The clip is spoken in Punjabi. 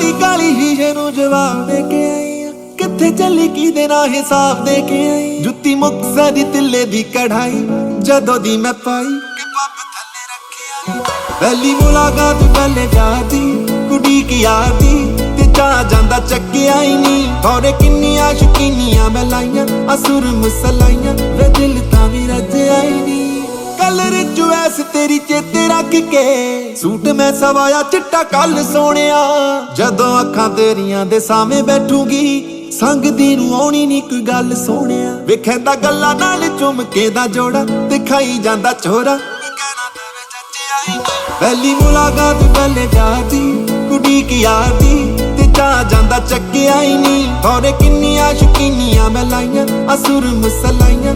ਕਾਲੀ ਕਾਲੀ ਸ਼ੀਸ਼ੇ ਨੂੰ ਜਵਾਬ ਦੇ ਕੇ ਆਈ ਆ। ਕਿੱਥੇ ਚੱਲੀ ਕਿਹਦੇ ਨਾਲ ਹਿਸਾਬ ਦੇ ਕੇ ਆਈ ਜੁੱਤੀ ਮੁਕਸਾ ਤਿੱਲੇ ਦੀ ਕਢਾਈ। ਜਦੋਂ ਦੀ ਮੈਂ ਪਾਈ ਕਿ ਪੱਪ ਥੱਲੇ ਰੱਖਿਆ ਪਹਿਲੀ ਮੁਲਾਕਾਤ ਪਹਿਲੇ ਜਾਦੀ ਕੁੜੀ ਕੀ ਯਾਦੀ ਤੇ ਚਾ ਜਾਂਦਾ ਚੱਕਿਆ ਹੀ ਨਹੀਂ ਥੋੜੇ ਕਿੰਨੀਆਂ ਸ਼ਕੀਨੀਆਂ ਮੈਂ ਲਾਈਆਂ, ਅਸੁਰ ਮਸਲਾਈਆਂ ਵੇ ਦਿਲ ਤਾਂ ਵੀ ਰੱਜਿਆ ਆਈ। ਨਹੀਂ ਤੇਰੀ ਚੇਤੇ ਰੱਖ ਕੇ ਸੂਟ ਮੈਂ ਸਵਾਇਆ ਚਿੱਟਾ ਕੱਲ ਸੋਹਣਿਆ। ਜਦੋਂ ਅੱਖਾਂ ਤੇਰੀਆਂ ਦੇ ਸਾਹਮਣੇ ਬੈਠੂਗੀ, ਸੰਗ ਦੀ ਨੂੰ ਆਉਣੀ ਨਹੀਂ ਕੋਈ ਗੱਲ ਸੋਹਣਿਆ। ਵੇਖੈਂਦਾ ਗੱਲਾਂ ਨਾਲ ਚੁੰਮਕੇ ਦਾ ਜੋੜਾ, ਦਿਖਾਈ ਜਾਂਦਾ ਚੋਰਾ। ਪਹਿਲੀ ਮੁਲਾਕਾਤ ਪਹਿਲੇ ਜਾਦੀ ਕੁੜੀ ਕੀ ਯਾਦੀ ਤੇ ਚਾ ਜਾਂਦਾ ਚੱਕਿਆ ਹੀ ਨਹੀਂ। ਥੋੜੇ ਕਿੰਨੀਆਂ ਸ਼ਕੀਨੀਆਂ ਮੈਂ ਲਾਈਆਂ, ਅਸੁਰ ਮਸਲਾਈਆਂ।